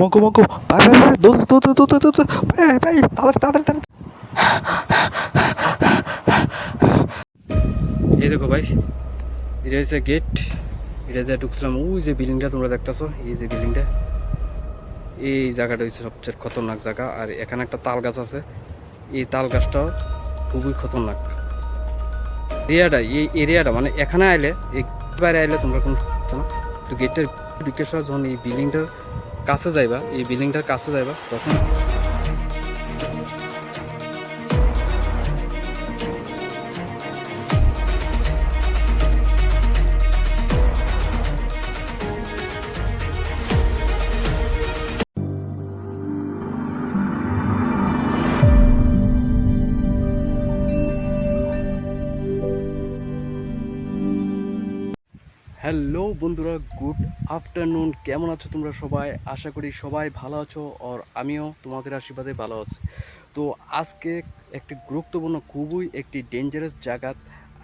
মঙ্কু মঙ্কু ভাই ভাই ভাই এই দেখো ভাই, এটা হচ্ছে গেট এটা দিয়ে ঢুকছিলাম, ওই যে বিল্ডিংটা তোমরা দেখতেছো, এই যে বিল্ডিংটা এই জায়গাটা হচ্ছে সবচেয়ে খতরনাক জায়গা, আর এখানে একটা তাল গাছ আছে। এই তাল গাছটাও খুবই খতরনাক। এরিয়াটা, এই এরিয়াটা মানে এখানে আইলে বাইরে আইলে তোমরা কোনো না। তো গেটের ঢুকে যখন এই বিল্ডিংটার কাছে যাইবা এই বিল্ডিংটার কাছে যাইবা তখন হ্যালো বন্ধুরা, গুড আফটারনুন। কেমন আছো তোমরা সবাই? আশা করি সবাই ভালো আছো আর আমিও তোমাদের আশীর্বাদে ভালো আছি। তো আজকে একটি গুরুত্বপূর্ণ, খুবই একটি ডেঞ্জারাস জায়গা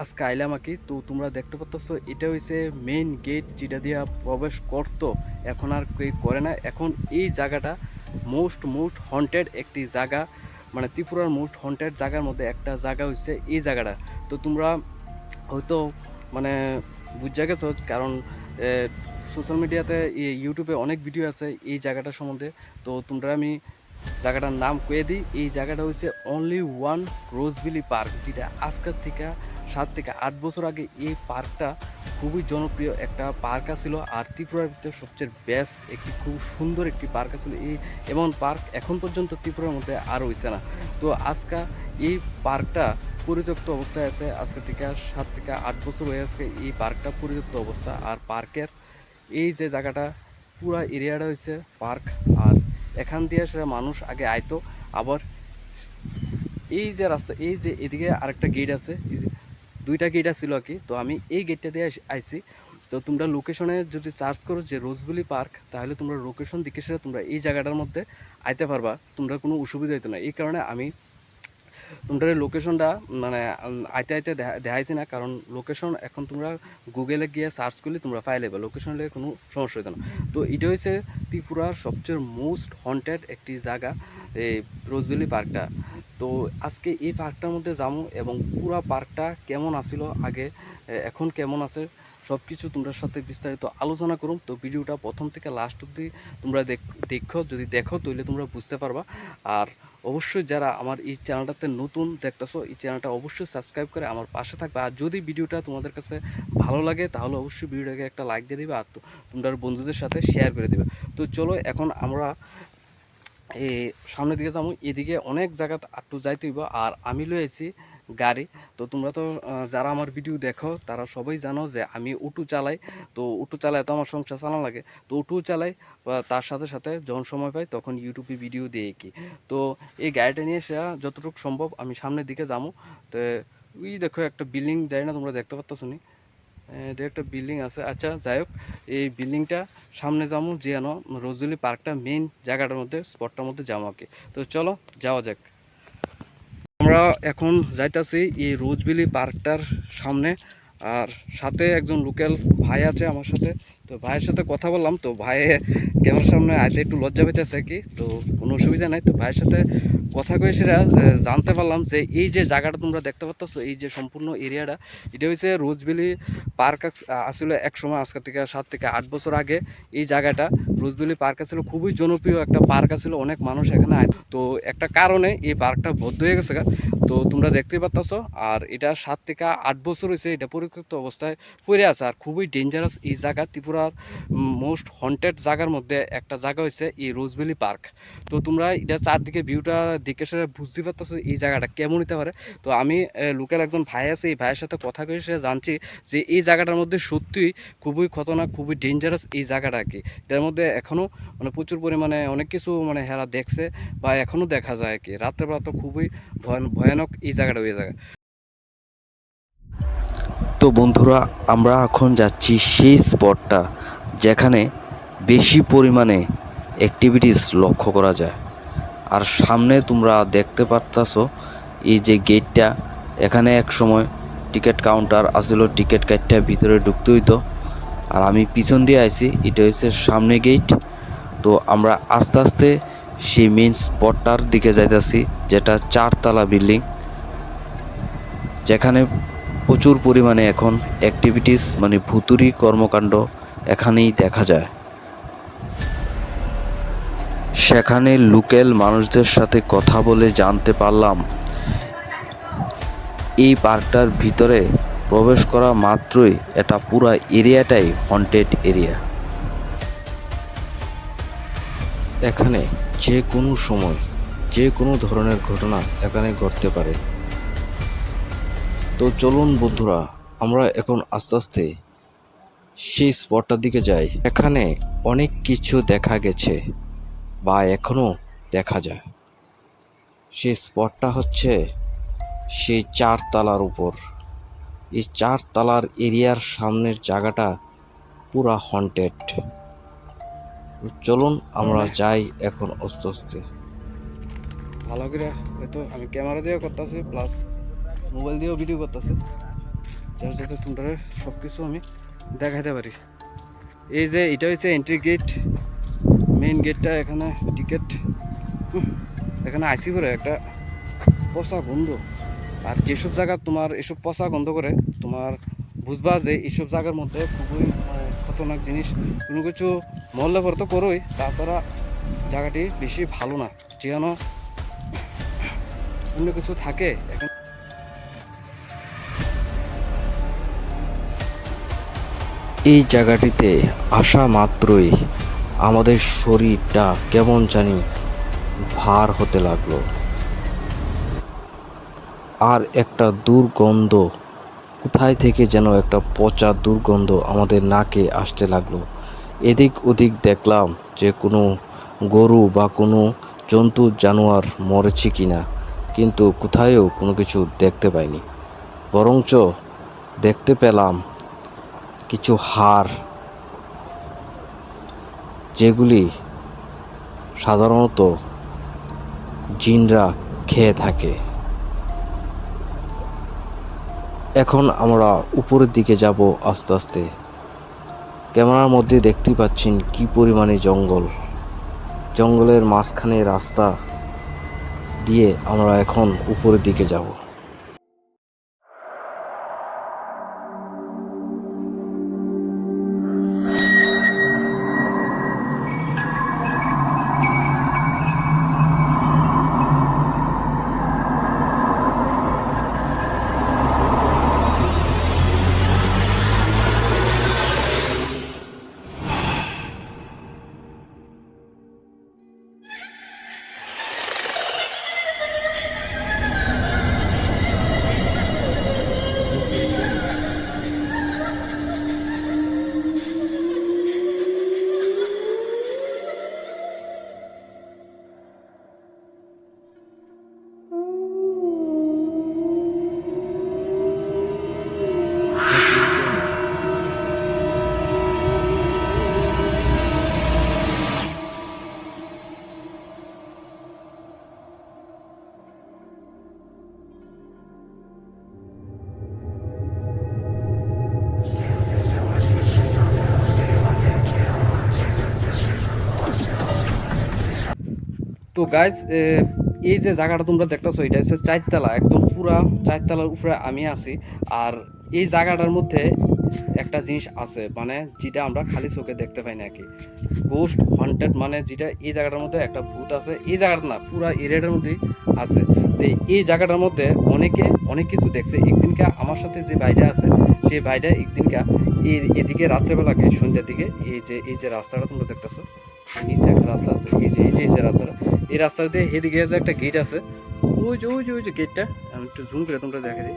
আজকে আইলাম আর কি। তো তোমরা দেখতে পাচ্ছ এটা হচ্ছে মেইন গেট যেটা দিয়ে প্রবেশ করতো, এখন আর কেউ করে না। এখন এই জায়গাটা মোস্ট মোস্ট হন্টেড একটি জায়গা মানে ত্রিপুরার মোস্ট হন্টেড জায়গার মধ্যে একটা জায়গা হচ্ছে এই জায়গাটা। তো তোমরা হয়তো মানে বুঝা গেছো, কারণ সোশ্যাল মিডিয়াতে ইউটিউবে অনেক ভিডিও আছে এই জায়গাটা সম্বন্ধে। তো তোমরা আমি জায়গাটার নাম কয়ে দিই। এই জায়গাটা হচ্ছে অনলি ওয়ান রোজবিলি পার্ক যেটা আজকের থেকে সাত থেকে আট বছর আগে এই পার্কটা খুবই জনপ্রিয় একটা পার্ক আছিল। আর ত্রিপুরার ভিতরে সবচেয়ে বেস্ট একটি খুব সুন্দর একটি পার্ক আছিল। এই এমন পার্ক এখন পর্যন্ত ত্রিপুরার মধ্যে আর হইছে না। তো আজকে এই পার্কটা পরিত্যক্ত অবস্থায় আছে। আজকে থেকে সাত থেকে আট বছর হয়ে আজকে এই পার্কটা পরিত্যক্ত অবস্থা। আর পার্কের এই যে জায়গাটা, পুরা এরিয়াটা হয়েছে পার্ক। আর এখান দিয়ে সেটা মানুষ আগে আইতো। আবার এই যে রাস্তা, এই যে এদিকে আরেকটা গেট আছে দুইটা গেট ছিল আর কি। তো আমি এই গেটটা দিয়ে আইছি। তো তোমরা লোকেশনে যদি চার্জ করো যে রোজবুলি পার্ক, তাহলে তোমরা লোকেশন দিকে সেটা তোমরা এই জায়গাটার মধ্যে আইতে পারবা। তোমরা কোনো অসুবিধা হইতো না। এই কারণে আমি তোমরা লোকেশনটা মানে আইতে আইতে দেখাইছি না, কারণ লোকেশন এখন তোমরা গুগলে গিয়ে সার্চ করলে তোমরা পাই লেবে লোকেশন লেগে কোনো সমস্যা হইতো না। তো এটা হচ্ছে ত্রিপুরার সবচেয়ে মোস্ট হন্টেড একটি জায়গা এই রোজবেলি পার্কটা। তো আজকে এই পার্কটার মধ্যে যাব এবং পুরা পার্কটা কেমন আসিল, আগে এখন কেমন আছে সব কিছু তোমরা সাথে বিস্তারিত আলোচনা করুম। তো ভিডিওটা প্রথম থেকে লাস্ট অব্দি তোমরা দেখ- দেখো, যদি দেখো, তাহলে তোমরা বুঝতে পারবা। আর অবশ্যই যারা আমার এই চ্যানেলটাতে নতুন দেখতেছো, এই চ্যানেলটা অবশ্যই সাবস্ক্রাইব করে আমার পাশে থাকবে। আর যদি ভিডিওটা তোমাদের কাছে ভালো লাগে, তাহলে অবশ্যই ভিডিওটাকে একটা লাইক দিয়ে দেবে আর তোমরা বন্ধুদের সাথে শেয়ার করে দেবে। তো চলো, এখন আমরা এই সামনের দিকে যাব। এদিকে অনেক জায়গা আটটু যাইতে হইব। আর আমি লয়েছি গাড়ি। তো তোমরা তো যারা আমার ভিডিও দেখো, তারা সবাই জানো যে আমি অটো চালাই। তো অটো চালায় তো আমার সংসার চালানো লাগে। তো অটো চালাই তার সাথে সাথে যখন সময় পাই তখন ইউটিউবে ভিডিও দিয়ে কি। তো এই গাড়িটা নিয়ে সে যতটুকু সম্ভব আমি সামনের দিকে যাব। তো ওই দেখো একটা বিল্ডিং যাই না তোমরা দেখতে পাচ্ছ নি। এটা একটা বিল্ডিং আছে। আচ্ছা যাই হোক, এই বিল্ডিংটা সামনে যাব, যেন রোজুলি পার্কটা মেইন জায়গাটার মধ্যে স্পটটার মধ্যে যাব আর কি। তো চলো, যাওয়া যাক। আমরা এখন যাইতাছি এই রোজবিলি পার্কটার সামনে, আর সাথে একজন লোকাল ভাই আছে আমার সাথে। তো ভাইয়ের সাথে কথা বললাম, তো ভাই ক্যামেরার সামনে আইতে একটু লজ্জা পেতেছে কি, তো কোনো অসুবিধা নাই। তো ভাইয়ের সাথে কথা কয়ে সেটা জানতে পারলাম যে এই যে জায়গাটা তোমরা দেখতে পাচ্ছ এই যে সম্পূর্ণ এরিয়াটা, এটা হচ্ছে রোজবিলি পার্ক আসলে এক সময় আজকে থেকে সাত থেকে আট বছর আগে এই জায়গাটা রোজবিলি পার্ক আছিল, খুবই জনপ্রিয় একটা পার্ক আছিল, অনেক মানুষ এখানে আয় তো একটা কারণে এই পার্কটা বদ্ধ হয়ে গেছে। তো তোমরা দেখতে পাচ্ছ আর এটা সাত থেকে আট বছর হয়েছে এটা পরিত্যক্ত অবস্থায় পড়ে আছে। আর খুবই ডেঞ্জারাস এই জায়গা, ত্রিপুরার মোস্ট হন্টেড জায়গার মধ্যে একটা জায়গা হয়েছে, এই রোজবেলি পার্ক। তো তোমরা এটা চারদিকে ভিউটা দেখে সেটা বুঝতে পারতেছো এই জায়গাটা কেমন হতে পারে। তো আমি লোকাল একজন ভাই আছে, এই ভাইয়ের সাথে কথা কয়ে সে জানছি যে এই জায়গাটার মধ্যে সত্যিই খুবই খতরনাক, খুবই ডেঞ্জারাস এই জায়গাটা আর কি। এটার মধ্যে এখনও মানে প্রচুর পরিমাণে অনেক কিছু মানে হেরা দেখছে বা এখনও দেখা যায় আর কি। রাত্রেবেলা তো খুবই ভয়ান- ভয়ানক এই জায়গাটা ওই জায়গা। তো বন্ধুরা, আমরা এখন যাচ্ছি সেই স্পটটা যেখানে বেশি পরিমাণে অ্যাক্টিভিটিস লক্ষ্য করা যায়। আর সামনে তোমরা দেখতে পাচ্ছ এই যে গেটটা এখানে এক সময় টিকিট কাউন্টার আসছিল টিকিট কাটটা ভিতরে ঢুকতে হইতো। আর আমি পিছন দিয়ে আইছি, এটা হচ্ছে সামনে গেট তো আমরা আস্তে আস্তে সেই মেন স্পটটার দিকে যাইতেছি, যেটা চারতলা বিল্ডিং যেখানে প্রচুর পরিমাণে এখন অ্যাক্টিভিটিস মানে ভুতুরি কর্মকাণ্ড এখানেই দেখা যায়। সেখানে লোকাল মানুষদের সাথে কথা বলে জানতে পারলাম, এই পার্কটার ভিতরে প্রবেশ করা মাত্রই এটা পুরা এরিয়াটাই হন্টেড এরিয়া এখানে যে কোনো সময় যে কোনো ধরনের ঘটনা এখানে ঘটতে পারে। তো চলুন বন্ধুরা, আমরা এখন আস্তে আস্তে সেই স্পটটার দিকে যাই। এখানে অনেক কিছু দেখা গেছে বা এখনও দেখা যায়। সেই স্পটটা হচ্ছে সেই চারতলার উপর। এই চারতলার এরিয়ার সামনের জায়গাটা পুরা হন্টেড চলুন আমরা যাই এখন আস্তে আস্তে। ভালো করে হয়তো আমি ক্যামেরা দিয়েও করতেছি প্লাস মোবাইল দিয়েও ভিডিও করতেছি। যার যাতে তোমরা সব কিছু আমি দেখাইতে পারি। এই যে এটা হচ্ছে এন্ট্রি গেট মেইন গেটটা এখানে টিকিট এখানে আইসি করে একটা পচা গন্ধ। আর যেসব জায়গা তোমার এসব পচা গন্ধ করে তোমার বুঝবা যে এইসব জায়গার মধ্যে খুবই মানে, খতরনাক জিনিস। কোনো কিছু মহল্লা পরে তো করোই, তাছাড়া জায়গাটি বেশি ভালো না। যেন অন্য কিছু থাকে, এখন এই জায়গাটিতে আসা মাত্রই আমাদের শরীরটা কেমন জানি ভার হতে লাগল। আর একটা দুর্গন্ধ, কোথায় থেকে যেন একটা পচা দুর্গন্ধ আমাদের নাকে আসতে লাগল। এদিক ওদিক দেখলাম যে কোনো গরু বা কোনো জন্তু, জানোয়ার মরেছে কিনা। কিন্তু কোথায়ও কোনো কিছু দেখতে পাইনি। বরঞ্চ দেখতে পেলাম কিছু হাড়, যেগুলি সাধারণত জিনরা খেয়ে থাকে। এখন আমরা উপরের দিকে যাব আস্তে আস্তে। ক্যামেরার মধ্যে দেখতে পাচ্ছেন কি পরিমাণে জঙ্গল। জঙ্গলের মাঝখানে রাস্তা দিয়ে আমরা এখন উপরের দিকে যাব। তো গাইজ এই যে জায়গাটা তোমরা দেখতেছো, এটা হচ্ছে চারতলা, একদম পুরা চারতলার উপরে আমি আছি। আর এই জায়গাটার মধ্যে একটা জিনিস আছে মানে যেটা আমরা খালি চোখে দেখতে পাই না কি। গোস্ট হন্টেড মানে যেটা এই জায়গাটার মধ্যে একটা ভূত আছে। এই জায়গাটা না, পুরা এরিয়াটার মধ্যেই আছে। তো এই জায়গাটার মধ্যে অনেকে অনেক কিছু দেখছে। একদিনকে আমার সাথে যে ভাইটা আছে, সেই ভাইটা একদিনকে এই এদিকে রাত্রেবেলাকে সন্ধ্যার দিকে এই যে এই যে রাস্তাটা তোমরা দেখতেছো নিচে একটা রাস্তা আছে এই যে এই যে রাস্তাটা এই রাস্তা দিয়ে এদিকে যে একটা গেট আছে, ওই যে ওই যে ওই যে গেটটা আমি একটু জুম করে তোমরা দেখে দিই।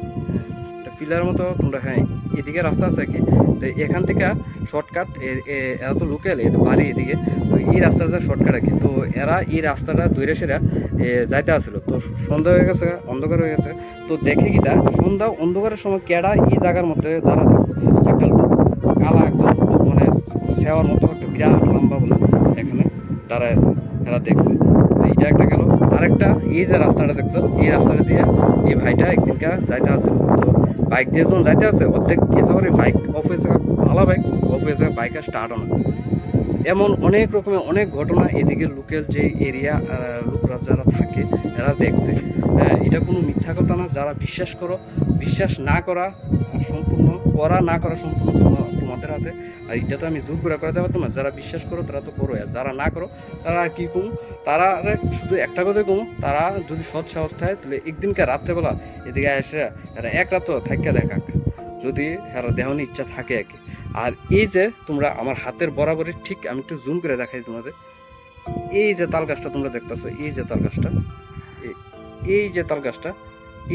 একটা ফিলার মতো তোমরা হ্যাঁ এদিকে রাস্তা আছে কি। তো এখান থেকে শর্টকাট এরা তো লোকাল এ তো বাড়ি এদিকে। তো এই রাস্তাটা শর্টকাট আর কি। তো এরা এই রাস্তাটা দৈরে সেরা যাইতে আসলো। তো সন্ধ্যা হয়ে গেছে, অন্ধকার হয়ে গেছে। তো দেখে কি তা, সন্ধ্যা অন্ধকারের সময় কেডা এই জায়গার মধ্যে দাঁড়া থাকব একটা লোক কালা একদম মানে সেওয়ার মতো একটা বিরাট লম্বা বলে এখানে দাঁড়ায় আছে, এরা দেখছে। তো এইটা একটা গেল। আরেকটা এই যে রাস্তাটা দেখছ এই রাস্তাটা দিয়ে এই ভাইটা একদিনকা যাইতে আছে তো বাইক দিয়ে যখন যাইতে আছে অর্ধেক গেছে পরে বাইক অফ হয়েছে ভালো বাইক অফ হয়েছে বাইক স্টার্ট না। এমন অনেক রকমের অনেক ঘটনা এদিকে লোকের যে এরিয়া লোকরা যারা থাকে এরা দেখছে। হ্যাঁ, এটা কোনো মিথ্যা কথা না যারা বিশ্বাস করো বিশ্বাস না করা সম্পূর্ণ করা না করা সম্পূর্ণ তোমাদের হাতে। আর এটা তো আমি জোর করে করাতে পারতাম না। যারা বিশ্বাস করো, তারা তো করো আর যারা না করো, তারা আর কি কমু? তারা শুধু একটা কথাই কমু, তারা যদি সৎ সাহস থাকে, তাহলে একদিনকে রাত্রেবেলা এদিকে এসে এক রাত থাকিয়া দেখাক। যদি এরা দেহনি ইচ্ছা থাকে আর কি। আর এই যে তোমরা আমার হাতের বরাবরই, ঠিক আমি একটু জুম করে দেখাই তোমাদের। এই যে তাল গাছটা তোমরা দেখতেছো, এই যে তাল গাছটা এই যে তাল গাছটা,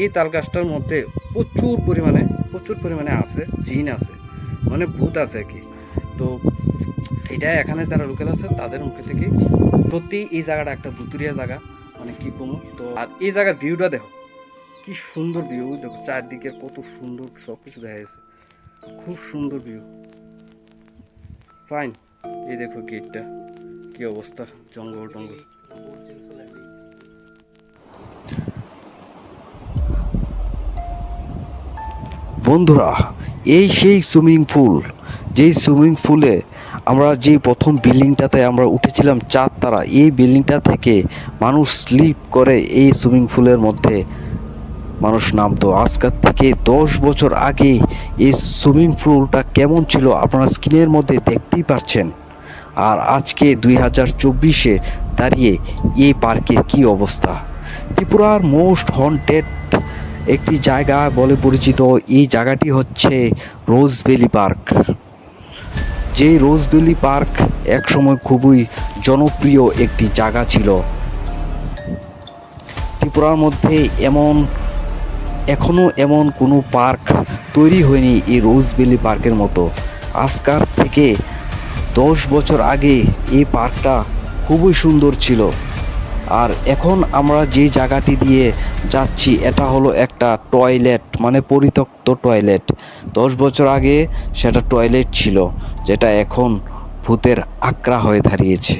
এই তাল গাছটার মধ্যে প্রচুর পরিমাণে প্রচুর পরিমাণে আছে, জিন আছে। মানে ভূত আছে আর কি। তো এটা এখানে যারা লোকেল আছে, তাদের মুখে থেকে সত্যি এই জায়গাটা একটা ভুতুরিয়া জায়গা মানে কি কমু তো আর এই জায়গার ভিউটা দেখো, কি সুন্দর ভিউ দেখো চারদিকে কত সুন্দর সব কিছু দেখা যাচ্ছে। খুব সুন্দর ভিউ ফাইন এই দেখো গেটটা কি অবস্থা, জঙ্গল টঙ্গল। বন্ধুরা এই সেই সুইমিং পুল যেই সুইমিং পুলে আমরা যে প্রথম বিল্ডিংটাতে আমরা উঠেছিলাম চারতারা এই বিল্ডিংটা থেকে মানুষ স্লিপ করে এই সুইমিং পুলের মধ্যে মানুষ নামতো। আজকের থেকে দশ বছর আগে এই সুইমিং পুলটা কেমন ছিল আপনারা স্ক্রিনের মধ্যে দেখতেই পাচ্ছেন আর আজকে দুই হাজার চব্বিশে দাঁড়িয়ে এই পার্কের কি অবস্থা? ত্রিপুরার মোস্ট হন্টেড একটি জায়গা বলে পরিচিত। এই জায়গাটি হচ্ছে রোজবেলি পার্ক। যেই রোজবেলি পার্ক একসময় খুবই জনপ্রিয় একটি জায়গা ছিল। ত্রিপুরার মধ্যে এমন এখনও এমন কোনো পার্ক তৈরি হয়নি এই রোজবেলি পার্কের মতো। আজকার থেকে দশ বছর আগে এই পার্কটা খুবই সুন্দর ছিল। আর এখন আমরা যে জায়গাটি দিয়ে যাচ্ছি, এটা হলো একটা টয়লেট মানে পরিত্যক্ত টয়লেট। দশ বছর আগে সেটা টয়লেট ছিল, যেটা এখন ভূতের আকড়া হয়ে দাঁড়িয়েছে।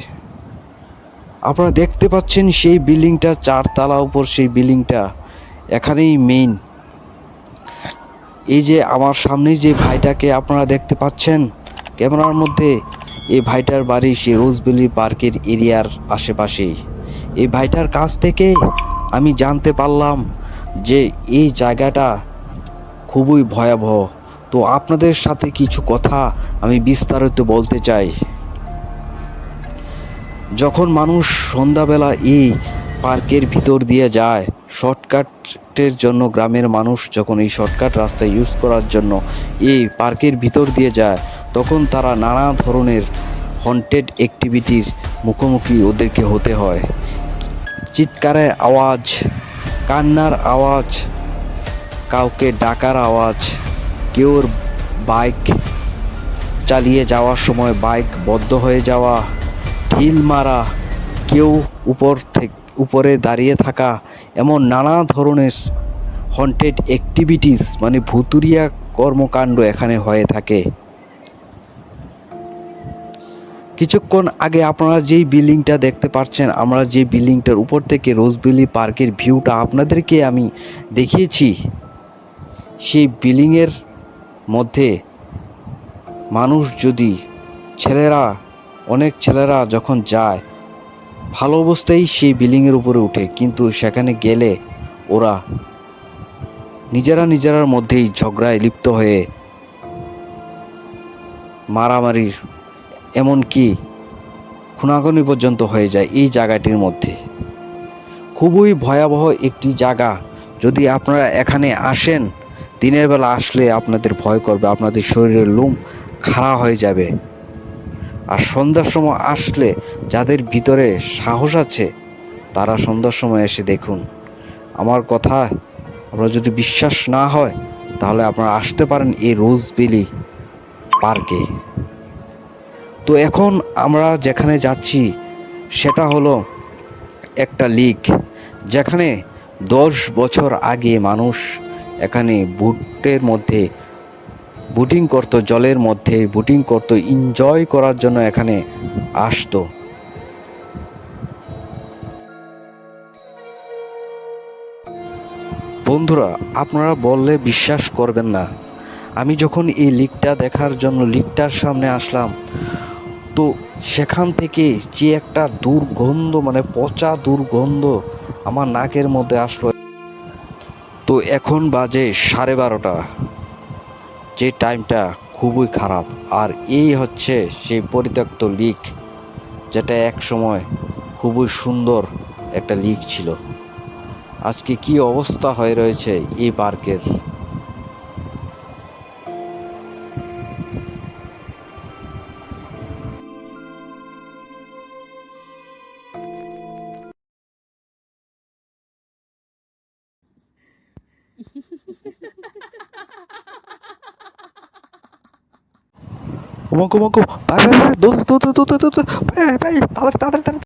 আপনারা দেখতে পাচ্ছেন সেই বিল্ডিংটা, চারতলা উপর সেই বিল্ডিংটা, এখানেই মেইন এই যে আমার সামনে যে ভাইটাকে আপনারা দেখতে পাচ্ছেন, ক্যামেরার মধ্যে এই ভাইটার বাড়ি সেই রোজবেলি পার্কের এরিয়ার আশেপাশেই। এই ভাইটার কাছ থেকে আমি জানতে পারলাম যে এই জায়গাটা খুবই ভয়াবহ। তো আপনাদের সাথে কিছু কথা আমি বিস্তারিত বলতে চাই। যখন মানুষ সন্ধ্যাবেলা এই পার্কের ভিতর দিয়ে যায়, শর্টকাটের জন্য গ্রামের মানুষ যখন এই শর্টকাট রাস্তা ইউজ করার জন্য এই পার্কের ভিতর দিয়ে যায়, তখন তারা নানা ধরনের হন্টেড অ্যাক্টিভিটির মুখোমুখি ওদেরকে হতে হয়। চিৎকারের আওয়াজ, কান্নার আওয়াজ, কাউকে ডাকার আওয়াজ, কেউর বাইক চালিয়ে যাওয়ার সময় বাইক বদ্ধ হয়ে যাওয়া, ঢিল মারা, কেউ উপর থেকে, উপরে দাঁড়িয়ে থাকা, এমন নানা ধরনের হন্টেড অ্যাক্টিভিটিস মানে ভুতুরিয়া কর্মকাণ্ড এখানে হয়ে থাকে। কিছুক্ষণ আগে আপনারা যেই বিল্ডিংটা দেখতে পাচ্ছেন, আমরা যে বিল্ডিংটার উপর থেকে রোজবেলি পার্কের ভিউটা আপনাদেরকে আমি দেখিয়েছি, সেই বিল্ডিংয়ের মধ্যে মানুষ যদি, ছেলেরা, অনেক ছেলেরা যখন যায়, ভালো অবস্থায় সেই বিল্ডিংয়ের উপরে উঠে, কিন্তু সেখানে গেলে ওরা নিজেরা নিজেরার মধ্যেই ঝগড়ায় লিপ্ত হয়ে মারামারির এমনকি খুনাখুনি পর্যন্ত হয়ে যায় এই জায়গাটির মধ্যে। খুবই ভয়াবহ একটি জায়গা। যদি আপনারা এখানে আসেন, দিনের বেলা আসলে আপনাদের ভয় করবে, আপনাদের শরীরের লোম খাড়া হয়ে যাবে। আর সন্ধ্যার সময় আসলে যাদের ভিতরে সাহস আছে, তারা সন্ধ্যার সময় এসে দেখুন। আমার কথা আপনার যদি বিশ্বাস না হয়, তাহলে আপনারা আসতে পারেন এই রোজ রোজবেলি পার্কে। তো এখন আমরা যেখানে যাচ্ছি, সেটা হলো একটা লিক যেখানে দশ বছর আগে মানুষ এখানে বুটের মধ্যে বুটিং করতো, জলের মধ্যে বুটিং করতো এনজয় করার জন্য এখানে আসতো। বন্ধুরা, আপনারা বললে বিশ্বাস করবেন না। আমি যখন এই লিকটা দেখার জন্য লিকটার সামনে আসলাম তো সেখান থেকে যে একটা দুর্গন্ধ মানে পচা দুর্গন্ধ আমার নাকের মধ্যে আসলো। তো এখন বাজে সাড়ে বারোটা। যে টাইমটা খুবই খারাপ। আর এই হচ্ছে সেই পরিত্যক্ত লিক যেটা এক সময় খুবই সুন্দর একটা লিক ছিল। আজকে কি অবস্থা হয়ে রয়েছে এই পার্কের ওমাকো ওমাকো ভাই ভাই ভাই দৌড় দৌড় দৌড় দৌড় দৌড় ভাই ভাই তাড়াতাড়ি তাড়াতাড়ি তাড়াতাড়ি